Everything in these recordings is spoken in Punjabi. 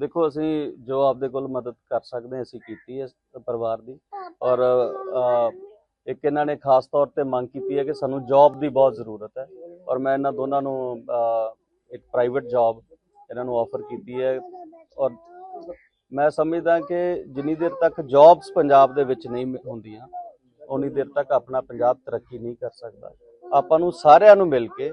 ਦੇਖੋ, ਅਸੀਂ ਜੋ ਆਪਦੇ ਕੋਲ ਮਦਦ ਕਰ ਸਕਦੇ ਅਸੀਂ ਕੀਤੀ ਹੈ ਪਰਿਵਾਰ ਦੀ। ਔਰ ਇੱਕ ਇਹਨਾਂ ਨੇ ਖਾਸ ਤੌਰ ਤੇ ਮੰਗ ਕੀਤੀ ਹੈ ਕਿ ਸਾਨੂੰ ਜੌਬ ਦੀ ਬਹੁਤ ਜ਼ਰੂਰਤ ਹੈ। ਔਰ ਮੈਂ ਇਹਨਾਂ ਦੋਨਾਂ ਨੂੰ ਇੱਕ ਪ੍ਰਾਈਵੇਟ ਜੌਬ ਇਹਨਾਂ ਨੂੰ ਆਫਰ ਕੀਤੀ ਹੈ। ਔਰ ਮੈਂ ਸਮਝਦਾ ਕਿ ਜਿੰਨੀ ਦੇਰ ਤੱਕ ਜੌਬਸ ਪੰਜਾਬ ਦੇ ਵਿੱਚ ਨਹੀਂ ਹੁੰਦੀਆਂ ਉਨੀ ਦੇਰ ਤੱਕ ਆਪਣਾ ਪੰਜਾਬ ਤਰੱਕੀ ਨਹੀਂ ਕਰ ਸਕਦਾ। ਆਪਾਂ ਨੂੰ ਸਾਰਿਆਂ ਨੂੰ ਮਿਲ ਕੇ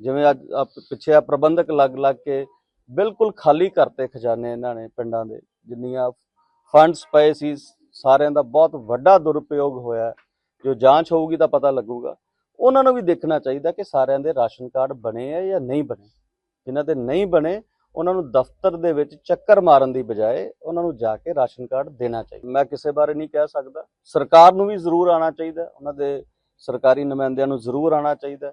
ਜਿਵੇਂ ਅੱਜ ਆਹ ਪਿੱਛੇ ਆ ਪ੍ਰਬੰਧਕ ਲੱਗ ਲੱਗ ਕੇ ਬਿਲਕੁਲ ਖਾਲੀ ਕਰਤੇ ਖਜ਼ਾਨੇ ਇਹਨਾਂ ਨੇ ਪਿੰਡਾਂ ਦੇ, ਜਿੰਨੀਆਂ ਫੰਡਸ ਪਏ ਸੀ, ਸਾਰਿਆਂ ਦਾ ਬਹੁਤ ਵੱਡਾ ਦੁਰਉਪਯੋਗ ਹੋਇਆ। ਜੋ ਜਾਂਚ ਹੋਊਗੀ ਤਾਂ ਪਤਾ ਲੱਗੂਗਾ। ਉਹਨਾਂ ਨੂੰ ਵੀ ਦੇਖਣਾ ਚਾਹੀਦਾ ਕਿ ਸਾਰਿਆਂ ਦੇ ਰਾਸ਼ਨ ਕਾਰਡ ਬਣੇ ਆ ਜਾਂ ਨਹੀਂ ਬਣੇ। ਜਿਨ੍ਹਾਂ ਦੇ ਨਹੀਂ ਬਣੇ, ਉਹਨਾਂ ਨੂੰ ਦਫ਼ਤਰ ਦੇ ਵਿੱਚ ਚੱਕਰ ਮਾਰਨ ਦੀ ਬਜਾਏ ਉਹਨਾਂ ਨੂੰ ਜਾ ਕੇ ਰਾਸ਼ਨ ਕਾਰਡ ਦੇਣਾ ਚਾਹੀਦਾ। ਮੈਂ ਕਿਸੇ ਬਾਰੇ ਨਹੀਂ ਕਹਿ ਸਕਦਾ। ਸਰਕਾਰ ਨੂੰ ਵੀ ਜ਼ਰੂਰ ਆਉਣਾ ਚਾਹੀਦਾ। ਉਹਨਾਂ ਦੇ ਸਰਕਾਰੀ ਨੁਮਾਇੰਦਿਆਂ ਨੂੰ ਜ਼ਰੂਰ ਆਉਣਾ ਚਾਹੀਦਾ।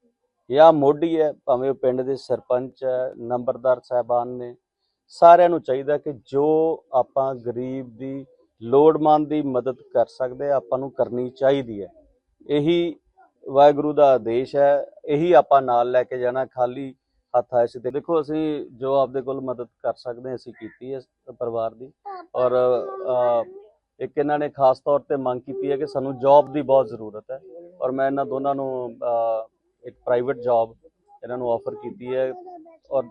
ਜਾਂ ਮੋਢੀ ਹੈ, ਭਾਵੇਂ ਉਹ ਪਿੰਡ ਦੇ ਸਰਪੰਚ ਹੈ, ਨੰਬਰਦਾਰ ਸਾਹਿਬਾਨ ਨੇ, ਸਾਰਿਆਂ ਨੂੰ ਚਾਹੀਦਾ ਕਿ ਜੋ ਆਪਾਂ ਗਰੀਬ ਦੀ ਲੋੜਮੰਦ ਦੀ ਮਦਦ ਕਰ ਸਕਦੇ ਆਪਾਂ ਨੂੰ ਕਰਨੀ ਚਾਹੀਦੀ ਹੈ। ਇਹੀ ਵਾਹਿਗੁਰੂ ਦਾ ਆਦੇਸ਼ ਹੈ, ਇਹੀ ਆਪਾਂ ਨਾਲ ਲੈ ਕੇ ਜਾਣਾ, ਖਾਲੀ ਹੱਥ ਆਏ ਸੀ ਤੇ। ਦੇਖੋ, ਅਸੀਂ ਜੋ ਆਪਦੇ ਕੋਲ ਮਦਦ ਕਰ ਸਕਦੇ ਅਸੀਂ ਕੀਤੀ ਹੈ ਪਰਿਵਾਰ ਦੀ। ਔਰ ਇੱਕ ਇਹਨਾਂ ਨੇ ਖਾਸ ਤੌਰ ਤੇ ਮੰਗ ਕੀਤੀ ਹੈ ਕਿ ਸਾਨੂੰ ਜੌਬ ਦੀ ਬਹੁਤ ਜ਼ਰੂਰਤ ਹੈ। ਔਰ ਮੈਂ ਇਹਨਾਂ ਦੋਨਾਂ ਨੂੰ ਇੱਕ ਪ੍ਰਾਈਵੇਟ ਜੌਬ ਇਹਨਾਂ ਨੂੰ ਆਫਰ ਕੀਤੀ ਹੈ ਔਰ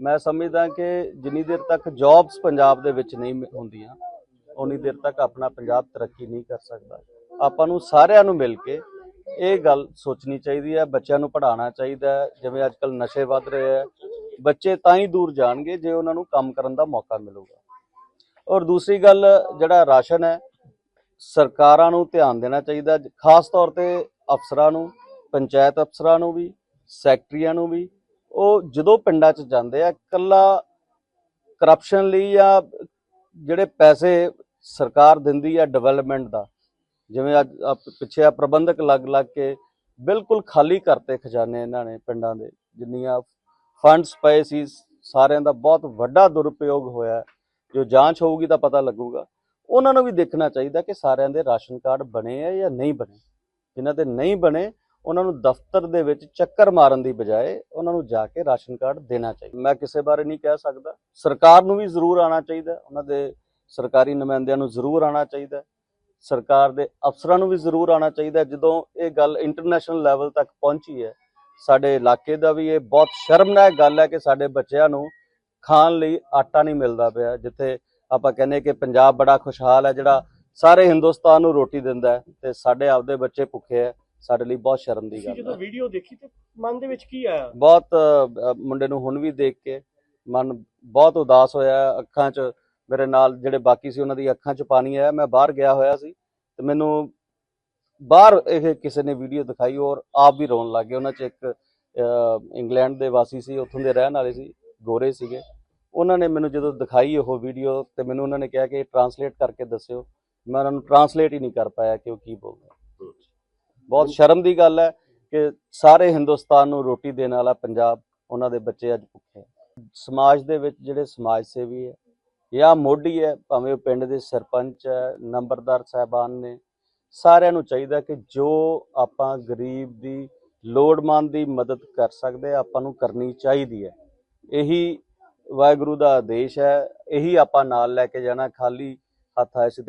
ਮੈਂ ਸਮਝਦਾ ਕਿ ਜਿੰਨੀ ਦੇਰ ਤੱਕ ਜੌਬਸ ਪੰਜਾਬ ਦੇ ਵਿੱਚ ਨਹੀਂ ਹੁੰਦੀਆਂ ਉਨੀ ਦੇਰ ਤੱਕ ਆਪਣਾ ਪੰਜਾਬ ਤਰੱਕੀ ਨਹੀਂ ਕਰ ਸਕਦਾ। ਆਪਾਂ ਨੂੰ ਸਾਰਿਆਂ ਨੂੰ ਮਿਲ ਕੇ ਇਹ ਗੱਲ ਸੋਚਣੀ ਚਾਹੀਦੀ ਹੈ, ਬੱਚਿਆਂ ਨੂੰ ਪੜ੍ਹਾਉਣਾ ਚਾਹੀਦਾ ਹੈ, ਜਿਵੇਂ ਅੱਜ ਕੱਲ ਨਸ਼ੇ ਵੱਧ ਰਹੇ ਹੈ, ਬੱਚੇ ਤਾਂ ਹੀ ਦੂਰ ਜਾਣਗੇ ਜੇ ਉਹਨਾਂ ਨੂੰ ਕੰਮ ਕਰਨ ਦਾ ਮੌਕਾ ਮਿਲੂਗਾ। ਔਰ ਦੂਸਰੀ ਗੱਲ, ਜਿਹੜਾ ਰਾਸ਼ਨ ਹੈ, ਸਰਕਾਰਾਂ ਨੂੰ ਧਿਆਨ ਦੇਣਾ ਚਾਹੀਦਾ, ਖਾਸ ਤੌਰ ਤੇ ਅਫਸਰਾਂ ਨੂੰ ਪੰਚਾਇਤ ਅਫਸਰਾਂ ਨੂੰ ਵੀ, ਸੈਕਟਰੀਆਂ ਨੂੰ ਵੀ, ਉਹ ਜਦੋਂ ਪਿੰਡਾਂ 'ਚ ਜਾਂਦੇ ਆ ਕੱਲਾ ਕਰਪਸ਼ਨ ਲਈ ਜਾਂ ਜਿਹੜੇ ਪੈਸੇ ਸਰਕਾਰ ਦਿੰਦੀ ਆ ਡਿਵੈਲਪਮੈਂਟ ਦਾ, ਜਿਵੇਂ ਅੱਜ ਆਹ ਪਿੱਛੇ ਆ ਪ੍ਰਬੰਧਕ ਲੱਗ ਲੱਗ ਕੇ ਬਿਲਕੁਲ ਖਾਲੀ ਕਰਤੇ ਖਜ਼ਾਨੇ ਇਹਨਾਂ ਨੇ ਪਿੰਡਾਂ ਦੇ, ਜਿੰਨੀਆਂ ਫੰਡਸ ਪਏ ਸੀ, ਸਾਰਿਆਂ ਦਾ ਬਹੁਤ ਵੱਡਾ ਦੁਰਉਪਯੋਗ ਹੋਇਆ ਜੋ ਜਾਂਚ ਹੋਊਗੀ ਤਾਂ ਪਤਾ ਲੱਗੂਗਾ। ਉਹਨਾਂ ਨੂੰ ਵੀ ਦੇਖਣਾ ਚਾਹੀਦਾ ਕਿ ਸਾਰਿਆਂ ਦੇ ਰਾਸ਼ਨ ਕਾਰਡ ਬਣੇ ਆ ਜਾਂ ਨਹੀਂ ਬਣੇ। ਜਿਨ੍ਹਾਂ ਦੇ ਨਹੀਂ ਬਣੇ ਉਹਨਾਂ ਨੂੰ ਦਫ਼ਤਰ ਦੇ ਵਿੱਚ ਚੱਕਰ ਮਾਰਨ ਦੀ ਬਜਾਏ ਉਹਨਾਂ ਨੂੰ ਜਾ ਕੇ ਰਾਸ਼ਨ ਕਾਰਡ ਦੇਣਾ ਚਾਹੀਦਾ। ਮੈਂ ਕਿਸੇ ਬਾਰੇ ਨਹੀਂ ਕਹਿ ਸਕਦਾ। ਸਰਕਾਰ ਨੂੰ ਵੀ ਜ਼ਰੂਰ ਆਉਣਾ ਚਾਹੀਦਾ। ਉਹਨਾਂ ਦੇ ਸਰਕਾਰੀ ਨੁਮਾਇੰਦਿਆਂ ਨੂੰ ਜ਼ਰੂਰ ਆਉਣਾ ਚਾਹੀਦਾ। ਸਰਕਾਰ ਦੇ ਅਫਸਰਾਂ ਨੂੰ ਵੀ ਜ਼ਰੂਰ ਆਉਣਾ ਚਾਹੀਦਾ। ਜਦੋਂ ਇਹ ਗੱਲ ਇੰਟਰਨੈਸ਼ਨਲ ਲੈਵਲ ਤੱਕ ਪਹੁੰਚੀ ਹੈ, ਸਾਡੇ ਇਲਾਕੇ ਦਾ ਵੀ ਇਹ ਬਹੁਤ ਸ਼ਰਮਨਾਕ ਗੱਲ ਹੈ ਕਿ ਸਾਡੇ ਬੱਚਿਆਂ ਨੂੰ ਖਾਣ ਲਈ ਆਟਾ ਨਹੀਂ ਮਿਲਦਾ ਪਿਆ, ਜਿੱਥੇ ਆਪਾਂ ਕਹਿੰਦੇ ਕਿ ਪੰਜਾਬ ਬੜਾ ਖੁਸ਼ਹਾਲ ਹੈ, ਜਿਹੜਾ ਸਾਰੇ ਹਿੰਦੁਸਤਾਨ ਨੂੰ ਰੋਟੀ ਦਿੰਦਾ ਹੈ ਤੇ ਸਾਡੇ ਆਪਦੇ ਬੱਚੇ ਭੁੱਖੇ ਹੈ। ਸਾਡੇ ਲਈ ਬਹੁਤ ਸ਼ਰਮ ਦੀ ਗੱਲ ਜਦੋਂ ਹੈ। ਵੀਡੀਓ ਦੇਖੀ ਤੇ ਮਨ ਦੇ ਵਿੱਚ ਕੀ ਆਇਆ? ਬਹੁਤ ਅ, ਮੁੰਡੇ ਨੂੰ ਹੁਣ ਵੀ ਦੇਖ ਕੇ ਮਨ ਬਹੁਤ ਉਦਾਸ ਹੋਇਆ। ਅੱਖਾਂ 'ਚ ਮੇਰੇ ਨਾਲ ਜਿਹੜੇ ਬਾਕੀ ਸੀ ਉਹਨਾਂ ਦੀ ਅੱਖਾਂ 'ਚ ਪਾਣੀ ਆਇਆ। ਮੈਂ ਬਾਹਰ ਗਿਆ ਹੋਇਆ ਸੀ ਤੇ ਮੈਨੂੰ ਬਾਹਰ ਇਹ ਕਿਸੇ ਨੇ ਵੀਡੀਓ ਦਿਖਾਈ ਔਰ ਆਪ ਵੀ ਰੋਣ ਲੱਗ ਗਏ। ਉਹਨਾਂ 'ਚ ਇੱਕ ਅ, ਇੰਗਲੈਂਡ ਦੇ ਵਾਸੀ ਸੀ ਉੱਥੋਂ ਦੇ ਰਹਿਣ ਵਾਲੇ ਸੀ ਗੋਰੇ ਸੀਗੇ। ਉਹਨਾਂ ਨੇ ਮੈਨੂੰ ਜਦੋਂ ਦਿਖਾਈ ਉਹ ਵੀਡੀਓ ਤੇ ਮੈਨੂੰ ਉਹਨਾਂ ਨੇ ਕਿਹਾ ਕਿ ਟਰਾਂਸਲੇਟ ਕਰਕੇ ਦੱਸਿਓ। ਮੈਂ ਉਹਨਾਂ ਨੂੰ ਟਰਾਂਸਲੇਟ ਹੀ ਨਹੀਂ ਕਰ ਪਾਇਆ ਕਿ ਉਹ ਕੀ ਬੋਲਦਾ। ਬਹੁਤ ਸ਼ਰਮ ਦੀ ਗੱਲ ਹੈ ਕਿ ਸਾਰੇ ਹਿੰਦੁਸਤਾਨ ਨੂੰ ਰੋਟੀ ਦੇਣ ਵਾਲਾ ਪੰਜਾਬ ਉਹਨਾਂ ਦੇ ਬੱਚੇ ਅੱਜ ਭੁੱਖੇ ਸਮਾਜ ਦੇ ਵਿੱਚ ਜਿਹੜੇ ਸਮਾਜ ਸੇਵੀ ਹੈ ਜਾਂ ਮੋਢੀ ਹੈ, ਭਾਵੇਂ ਉਹ ਪਿੰਡ ਦੇ ਸਰਪੰਚ ਹੈ, ਨੰਬਰਦਾਰ ਸਾਹਿਬਾਨ ਨੇ, ਸਾਰਿਆਂ ਨੂੰ ਚਾਹੀਦਾ ਕਿ ਜੋ ਆਪਾਂ ਗਰੀਬ ਦੀ ਲੋੜਮੰਦ ਦੀ ਮਦਦ ਕਰ ਸਕਦੇ ਆਪਾਂ ਨੂੰ ਕਰਨੀ ਚਾਹੀਦੀ ਹੈ। ਇਹੀ ਵਾਹਿਗੁਰੂ ਦਾ ਆਦੇਸ਼ ਹੈ, ਇਹੀ ਆਪਾਂ ਨਾਲ ਲੈ ਕੇ ਜਾਣਾ, ਖਾਲੀ ਹੱਥ ਐਸੇ ਤੇ